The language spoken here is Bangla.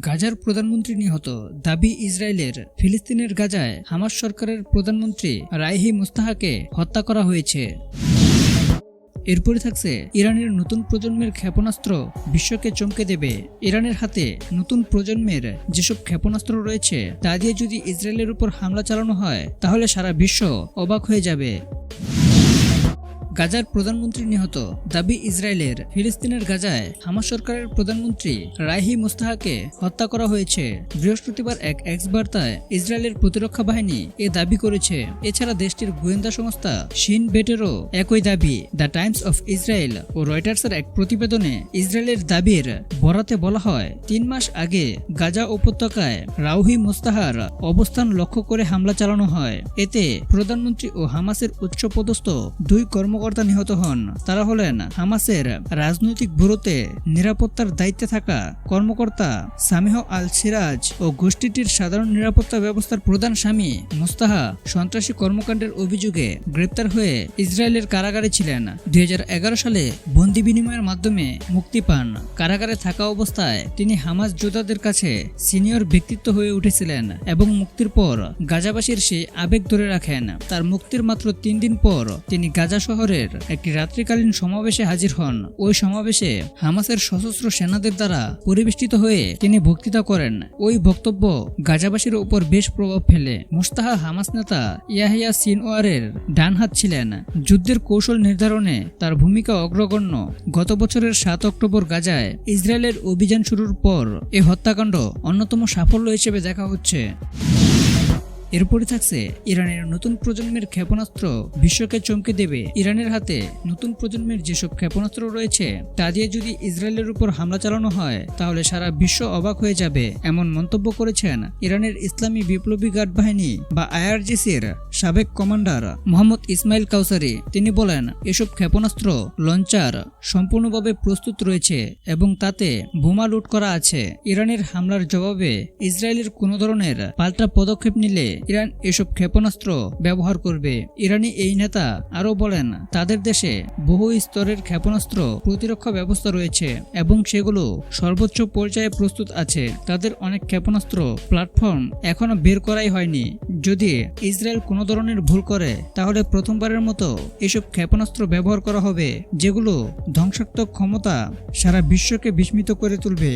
গাজার প্রধানমন্ত্রী নিহত। দাবি, ইসরায়েলের ফিলিস্তিনের গাজায় হামাস সরকারের প্রধানমন্ত্রী রাইহি মুস্তাহাকে হত্যা করা হয়েছে। এরপরে থাকছে ইরানের নতুন প্রজন্মের ক্ষেপণাস্ত্র বিশ্বকে চমকে দেবে। ইরানের হাতে নতুন প্রজন্মের যেসব ক্ষেপণাস্ত্র রয়েছে, তা দিয়ে যদি ইসরায়েলের উপর হামলা চালানো হয়, তাহলে সারা বিশ্ব অবাক হয়ে যাবে। গাজার প্রধানমন্ত্রী নিহত দাবি ইসরায়েলের ফিলিস্তিনের গাজায় হামাস সরকারের প্রধানমন্ত্রী রাহি মুস্তাহাকে হত্যা করা হয়েছে। বৃহস্পতিবার এক এক্স বার্তায় ইসরায়েলের প্রতিরক্ষা বাহিনী এ দাবি করেছে। এছাড়া দেশটির গোয়েন্দা সংস্থা শিন বেটেরও একই দাবি। দ্য টাইমস অফ ইসরায়েল ও রয়টার্সের এক প্রতিবেদনে ইসরায়েলের দাবির বরাতে বলা হয়, তিন মাস আগে গাজা উপত্যকায় রাউহি মুস্তাহার অবস্থান লক্ষ্য করে হামলা চালানো হয়। এতে প্রধানমন্ত্রী ও হামাসের উচ্চপদস্থ দুই কর্মকর্তা নিহত হন। তারা হলেন হামাসের রাজনৈতিক ব্যুরোতে নিরাপত্তার দায়িত্বে থাকা কর্মকর্তা সামিহ আল সিরাজ ও গোষ্ঠীটির সাধারণ নিরাপত্তা ব্যবস্থার প্রধান স্বামী মুস্তাহা সন্ত্রাসী কর্মকাণ্ডের অভিযোগে গ্রেপ্তার হয়ে ইসরায়েলের কারাগারে ছিলেন। দুই হাজার এগারো সালে বন্দি বিনিময়ের মাধ্যমে মুক্তি পান। কারাগারে থাকা অবস্থায় তিনি হামাস যোদ্ধাদের কাছে সিনিয়র ব্যক্তিত্ব হয়ে উঠেছিলেন এবং মুক্তির পর গাজাবাসীর সেই আবেগ ধরে রাখেন। তার মুক্তির মাত্র তিন দিন পর তিনি গাজা শহরের একটি রাত্রিকালীন সমাবেশে হাজির হন। ওই সমাবেশে হামাসের সশস্ত্র সেনাদের দ্বারা পরিবেষ্টিত হয়ে তিনি বক্তৃতা করেন। ওই বক্তব্য গাজাবাসীর উপর বেশ প্রভাব ফেলে। মুস্তাহা হামাস নেতা ইয়াহিয়া সিনওয়ারের ডান হাত ছিলেন। যুদ্ধের কৌশল নির্ধারণে তার ভূমিকা অগ্রগণ্য। গত বছরের সাত অক্টোবর গাজায় ইসরায়েলের অভিযান শুরুর পর এ হত্যাকাণ্ড অন্যতম সাফল্য হিসেবে দেখা হচ্ছে। এরপরে থাকছে ইরানের নতুন প্রজন্মের ক্ষেপণাস্ত্র। বিশ্বকে চমকে দেবে ইরানের হাতে নতুন প্রজন্মের যেসব ক্ষেপণাস্ত্র রয়েছে, তা দিয়ে যদি ইসরায়েলের উপর হামলা চালানো হয়, তাহলে সারা বিশ্ব অবাক হয়ে যাবে, এমন মন্তব্য করেছেন ইরানের ইসলামী বিপ্লবী গার্ড বাহিনী বা আইআরজিসির সাবেক কমান্ডার মোহাম্মদ ইসমাইল কাউসারি। তিনি বলেন, এসব ক্ষেপণাস্ত্র লঞ্চার সম্পূর্ণভাবে প্রস্তুত রয়েছে এবং তাতে বোমা লুট করা আছে। ইরানের হামলার জবাবে ইসরায়েলের কোনো ধরনের পাল্টা পদক্ষেপ নিলে ইরান এসব ক্ষেপণাস্ত্র ব্যবহার করবে। ইরানি এই নেতা আরও বলেন, তাদের দেশে বহু স্তরের ক্ষেপণাস্ত্র প্রতিরক্ষা ব্যবস্থা রয়েছে এবং সেগুলো সর্বোচ্চ পর্যায়ে প্রস্তুত আছে। তাদের অনেক ক্ষেপণাস্ত্র প্ল্যাটফর্ম এখনও বের করাই হয়নি। যদি ইসরায়েল কোনো ধরনের ভুল করে, তাহলে প্রথমবারের মতো এসব ক্ষেপণাস্ত্র ব্যবহার করা হবে, যেগুলো ধ্বংসাত্মক ক্ষমতা সারা বিশ্বকে বিস্মিত করে তুলবে।